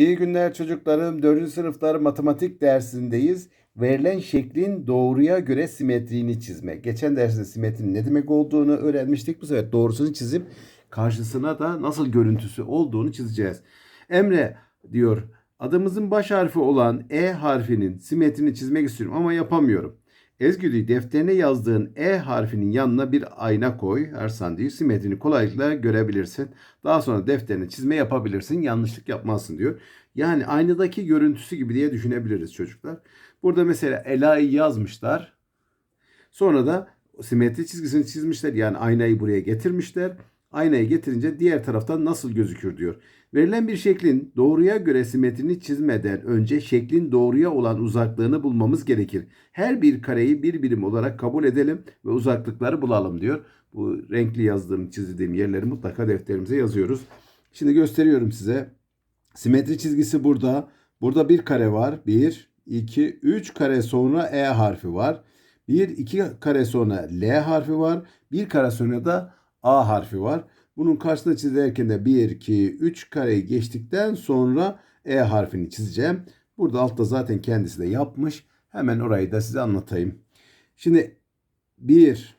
İyi günler çocuklarım. 4. sınıflar matematik dersindeyiz. Verilen şeklin doğruya göre simetriğini çizme. Geçen derste simetrinin ne demek olduğunu öğrenmiştik. Bu sefer doğrusunu çizip karşısına da nasıl görüntüsü olduğunu çizeceğiz. Emre diyor adımızın baş harfi olan E harfinin simetrini çizmek istiyorum ama yapamıyorum. Diyor, defterine yazdığın E harfinin yanına bir ayna koy. Ersan diyor simetrini kolaylıkla görebilirsin. Daha sonra defterine çizme yapabilirsin. Yanlışlık yapmazsın diyor. Yani aynadaki görüntüsü gibi diye düşünebiliriz çocuklar. Burada mesela Ela'yı yazmışlar. Sonra da simetri çizgisini çizmişler. Yani aynayı buraya getirmişler. Aynayı getirince diğer taraftan nasıl gözükür diyor. Verilen bir şeklin doğruya göre simetrini çizmeden önce şeklin doğruya olan uzaklığını bulmamız gerekir. Her bir kareyi bir birim olarak kabul edelim ve uzaklıkları bulalım diyor. Bu renkli yazdığım, çizdiğim yerleri mutlaka defterimize yazıyoruz. Şimdi gösteriyorum size. Simetri çizgisi burada. Burada bir kare var. 1, 2, 3 kare sonra E harfi var. 1, 2 kare sonra L harfi var. Bir kare sonra da A harfi var. Bunun karşısına çizerken de 1, 2, 3 kareyi geçtikten sonra E harfini çizeceğim. Burada altta zaten kendisi de yapmış. Hemen orayı da size anlatayım. Şimdi 1,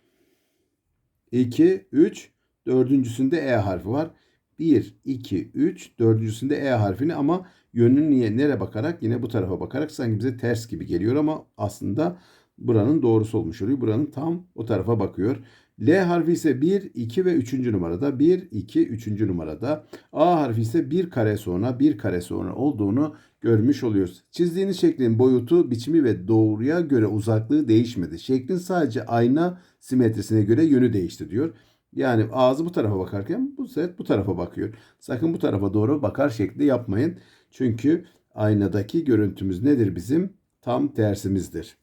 2, 3, dördüncüsünde E harfi var. 1, 2, 3, dördüncüsünde E harfini ama yönünü niye nereye bakarak yine bu tarafa bakarak sanki bize ters gibi geliyor ama aslında buranın doğrusu olmuş oluyor. Buranın tam o tarafa bakıyor. L harfi ise 1, 2 ve 3. numarada. 1, 2, 3. numarada. A harfi ise bir kare sonra bir kare sonra olduğunu görmüş oluyoruz. Çizdiğiniz şeklin boyutu, biçimi ve doğruya göre uzaklığı değişmedi. Şeklin sadece ayna simetrisine göre yönü değişti diyor. Yani ağzı bu tarafa bakarken bu set bu tarafa bakıyor. Sakın bu tarafa doğru bakar şekli yapmayın. Çünkü aynadaki görüntümüz nedir bizim? Tam tersimizdir.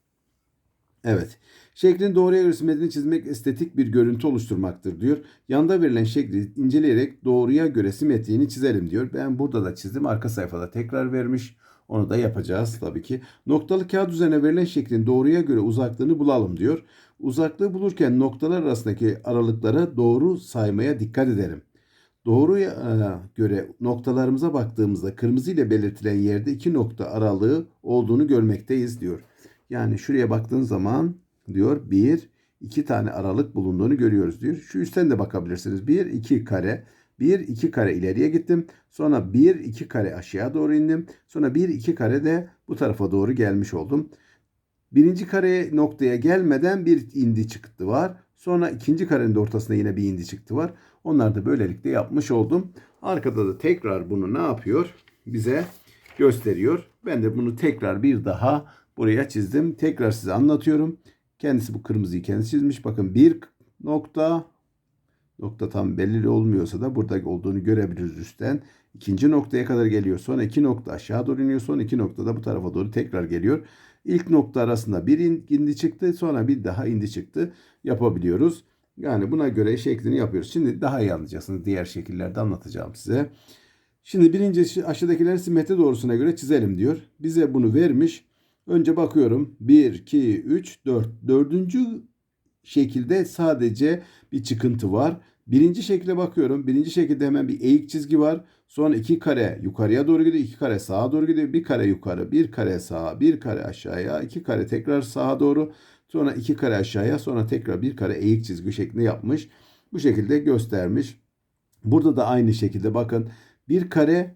Evet. Şeklin doğruya göre simetrini çizmek estetik bir görüntü oluşturmaktır diyor. Yanda verilen şekli inceleyerek doğruya göre simetriğini çizelim diyor. Ben burada da çizdim. Arka sayfada tekrar vermiş. Onu da yapacağız tabii ki. Noktalı kağıt üzerine verilen şeklin doğruya göre uzaklığını bulalım diyor. Uzaklığı bulurken noktalar arasındaki aralıklara doğru saymaya dikkat edelim. Doğruya e, göre noktalarımıza baktığımızda kırmızı ile belirtilen yerde iki nokta aralığı olduğunu görmekteyiz diyor. Yani şuraya baktığın zaman diyor bir, iki tane aralık bulunduğunu görüyoruz diyor. Şu üstten de bakabilirsiniz. Bir, iki kare. Bir, iki kare ileriye gittim. Sonra bir, iki kare aşağı doğru indim. Sonra bir, iki kare de bu tarafa doğru gelmiş oldum. Birinci kare noktaya gelmeden bir indi çıktı var. Sonra ikinci karenin de ortasında yine bir indi çıktı var. Onlar da böylelikle yapmış oldum. Arkada da tekrar bunu ne yapıyor? Bize gösteriyor. Ben de bunu tekrar bir daha buraya çizdim. Tekrar size anlatıyorum. Kendisi bu kırmızıyı kendisi çizmiş. Bakın bir nokta nokta tam belirli olmuyorsa da burada olduğunu görebiliriz üstten. İkinci noktaya kadar geliyor. Sonra iki nokta aşağı doğru iniyor. Son iki nokta da bu tarafa doğru tekrar geliyor. İlk nokta arasında bir indi çıktı. Sonra bir daha indi çıktı yapabiliyoruz. Yani buna göre şeklini yapıyoruz. Şimdi daha iyi anlayacaksınız. Diğer şekillerde anlatacağım size. Şimdi birinci aşağıdakileri simetri doğrusuna göre çizelim diyor. Bize bunu vermiş. Önce bakıyorum. 1, 2, 3, 4. Dördüncü şekilde sadece bir çıkıntı var. Birinci şekilde bakıyorum. Birinci şekilde hemen bir eğik çizgi var. Sonra iki kare yukarıya doğru gidiyor. iki kare sağa doğru gidiyor. Bir kare yukarı, bir kare sağa, bir kare aşağıya, iki kare tekrar sağa doğru. Sonra iki kare aşağıya, sonra tekrar bir kare eğik çizgi şeklinde yapmış. Bu şekilde göstermiş. Burada da aynı şekilde bakın. Bir kare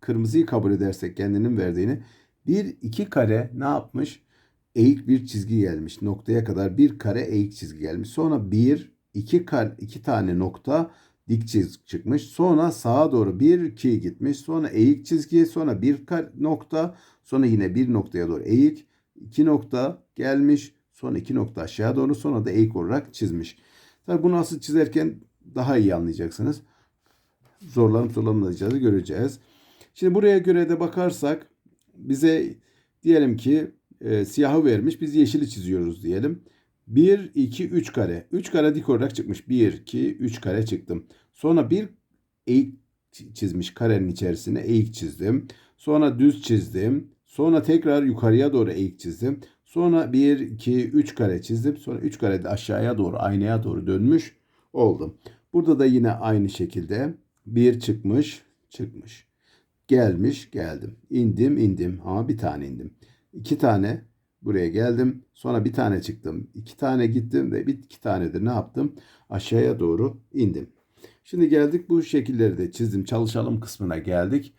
kırmızıyı kabul edersek kendinin verdiğini. Bir iki kare ne yapmış? Eğik bir çizgi gelmiş. Noktaya kadar bir kare eğik çizgi gelmiş. Sonra bir, iki, kare, iki tane nokta dik çizgi çıkmış. Sonra sağa doğru bir iki gitmiş. Sonra eğik çizgi, sonra bir kare, nokta, sonra yine bir noktaya doğru eğik, iki nokta gelmiş. Sonra iki nokta aşağı doğru, sonra da eğik olarak çizmiş. Tabi bunu nasıl çizerken daha iyi anlayacaksınız. Zorlanıp zorlanmayacağını göreceğiz. Şimdi buraya göre de bakarsak bize diyelim ki e, siyahı vermiş. Biz yeşili çiziyoruz diyelim. 1, 2, 3 kare. 3 kare dik olarak çıkmış. 1, 2, 3 kare çıktım. Sonra bir eğik çizmiş karenin içerisine eğik çizdim. Sonra düz çizdim. Sonra tekrar yukarıya doğru eğik çizdim. Sonra 1, 2, 3 kare çizdim. Sonra 3 kare de aşağıya doğru aynaya doğru dönmüş oldum. Burada da yine aynı şekilde bir çıkmış çıkmış. Gelmiş geldim. İndim indim ama bir tane indim. İki tane buraya geldim. Sonra bir tane çıktım. İki tane gittim ve bir iki tane de ne yaptım? Aşağıya doğru indim. Şimdi geldik bu şekilleri de çizdim. Çalışalım kısmına geldik.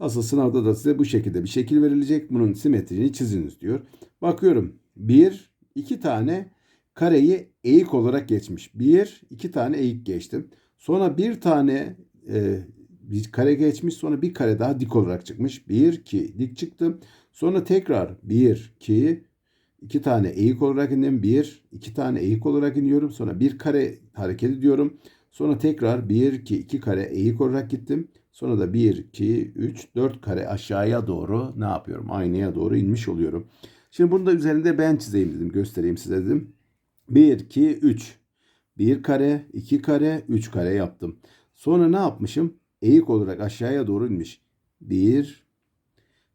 Asıl sınavda da size bu şekilde bir şekil verilecek. Bunun simetriğini çiziniz diyor. Bakıyorum. Bir, iki tane kareyi eğik olarak geçmiş. Bir, iki tane eğik geçtim. Sonra bir tane e, bir kare geçmiş. Sonra bir kare daha dik olarak çıkmış. Bir, iki dik çıktım. Sonra tekrar bir, iki, iki tane eğik olarak indim. Bir, iki tane eğik olarak iniyorum. Sonra bir kare hareket ediyorum. Sonra tekrar 1, 2, 2 kare eğik olarak gittim. Sonra da 1, 2, 3, 4 kare aşağıya doğru ne yapıyorum? Aynaya doğru inmiş oluyorum. Şimdi bunu da üzerinde ben çizeyim dedim. Göstereyim size dedim. 1, 2, 3. 1 kare, 2 kare, 3 kare yaptım. Sonra ne yapmışım? Eğik olarak aşağıya doğru inmiş. 1,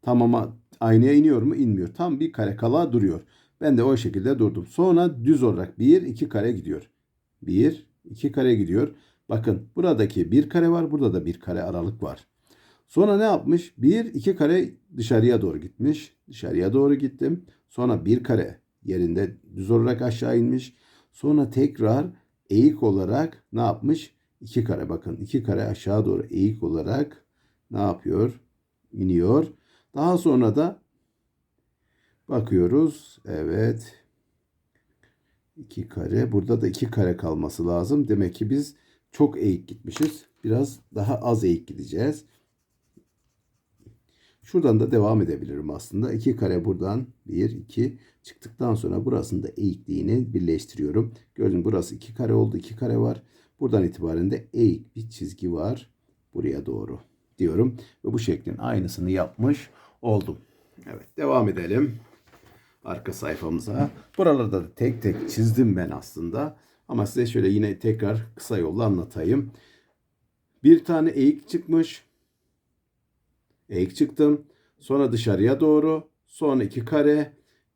tam ama aynaya iniyor mu? İnmiyor. Tam bir kare kala duruyor. Ben de o şekilde durdum. Sonra düz olarak 1, 2 kare gidiyor. 1, 2 kare gidiyor. Bakın buradaki bir kare var. Burada da bir kare aralık var. Sonra ne yapmış? 1, 2 kare dışarıya doğru gitmiş. Dışarıya doğru gittim. Sonra bir kare yerinde düz olarak aşağı inmiş. Sonra tekrar eğik olarak ne yapmış? 2 kare bakın. 2 kare aşağı doğru eğik olarak ne yapıyor? İniyor. Daha sonra da bakıyoruz. Evet. 2 kare. Burada da 2 kare kalması lazım. Demek ki biz çok eğik gitmişiz. Biraz daha az eğik gideceğiz. Şuradan da devam edebilirim aslında. 2 kare buradan 1, 2 çıktıktan sonra burasını da eğikliğini birleştiriyorum. Gördün burası 2 kare oldu. 2 kare var. Buradan itibaren de eğik bir çizgi var. Buraya doğru diyorum. Ve bu şeklin aynısını yapmış oldum. Evet devam edelim arka sayfamıza. Buralarda da tek tek çizdim ben aslında. Ama size şöyle yine tekrar kısa yolla anlatayım. Bir tane eğik çıkmış. Eğik çıktım. Sonra dışarıya doğru. Sonra iki kare.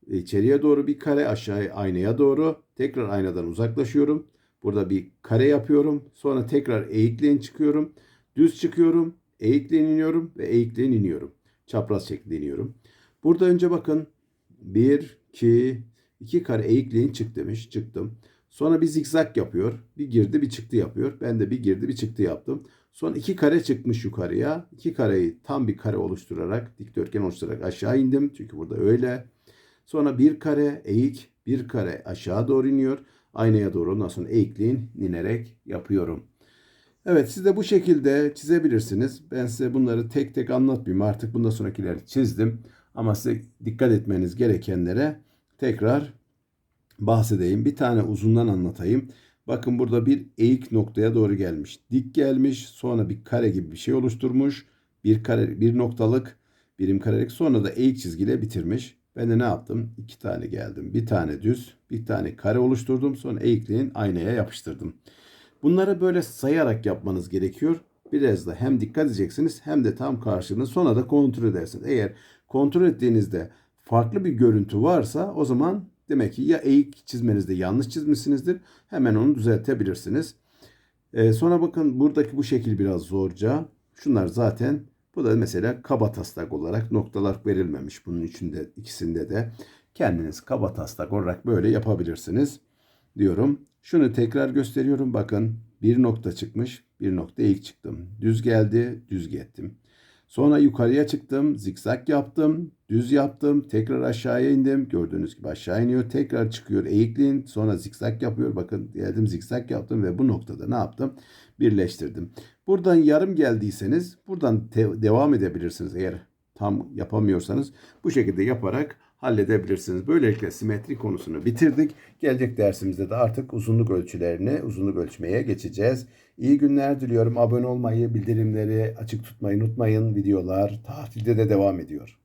içeriye doğru bir kare. Aşağıya aynaya doğru. Tekrar aynadan uzaklaşıyorum. Burada bir kare yapıyorum. Sonra tekrar eğikliğin çıkıyorum. Düz çıkıyorum. Eğikliğin iniyorum ve eğikliğin iniyorum. Çapraz şekilde iniyorum. Burada önce bakın 1, 2, 2 kare eğikliğin çık demiş. Çıktım. Sonra bir zikzak yapıyor. Bir girdi bir çıktı yapıyor. Ben de bir girdi bir çıktı yaptım. Sonra iki kare çıkmış yukarıya. İki kareyi tam bir kare oluşturarak dikdörtgen oluşturarak aşağı indim. Çünkü burada öyle. Sonra bir kare eğik bir kare aşağı doğru iniyor. Aynaya doğru ondan sonra eğikliğin inerek yapıyorum. Evet siz de bu şekilde çizebilirsiniz. Ben size bunları tek tek anlatmayayım. Artık bundan sonrakileri çizdim. Ama size dikkat etmeniz gerekenlere tekrar bahsedeyim. Bir tane uzundan anlatayım. Bakın burada bir eğik noktaya doğru gelmiş. Dik gelmiş. Sonra bir kare gibi bir şey oluşturmuş. Bir kare bir noktalık birim karelik sonra da eğik çizgiyle bitirmiş. Ben de ne yaptım? İki tane geldim. Bir tane düz, bir tane kare oluşturdum. Sonra eğikliğin aynaya yapıştırdım. Bunları böyle sayarak yapmanız gerekiyor. Biraz da hem dikkat edeceksiniz hem de tam karşılığını sonra da kontrol edersiniz. Eğer kontrol ettiğinizde farklı bir görüntü varsa o zaman demek ki ya eğik çizmenizde yanlış çizmişsinizdir. Hemen onu düzeltebilirsiniz. Ee, sonra bakın buradaki bu şekil biraz zorca. Şunlar zaten bu da mesela kaba taslak olarak noktalar verilmemiş bunun içinde ikisinde de. Kendiniz kaba taslak olarak böyle yapabilirsiniz diyorum. Şunu tekrar gösteriyorum. Bakın bir nokta çıkmış. Bir nokta eğik çıktım. Düz geldi. Düz gittim. Sonra yukarıya çıktım. Zikzak yaptım. Düz yaptım. Tekrar aşağıya indim. Gördüğünüz gibi aşağı iniyor. Tekrar çıkıyor eğikliğin. Sonra zikzak yapıyor. Bakın geldim zikzak yaptım ve bu noktada ne yaptım? Birleştirdim. Buradan yarım geldiyseniz buradan devam edebilirsiniz eğer tam yapamıyorsanız. Bu şekilde yaparak halledebilirsiniz. Böylelikle simetri konusunu bitirdik. Gelecek dersimizde de artık uzunluk ölçülerini, uzunluk ölçmeye geçeceğiz. İyi günler diliyorum. Abone olmayı, bildirimleri açık tutmayı unutmayın. Videolar tatilde de devam ediyor.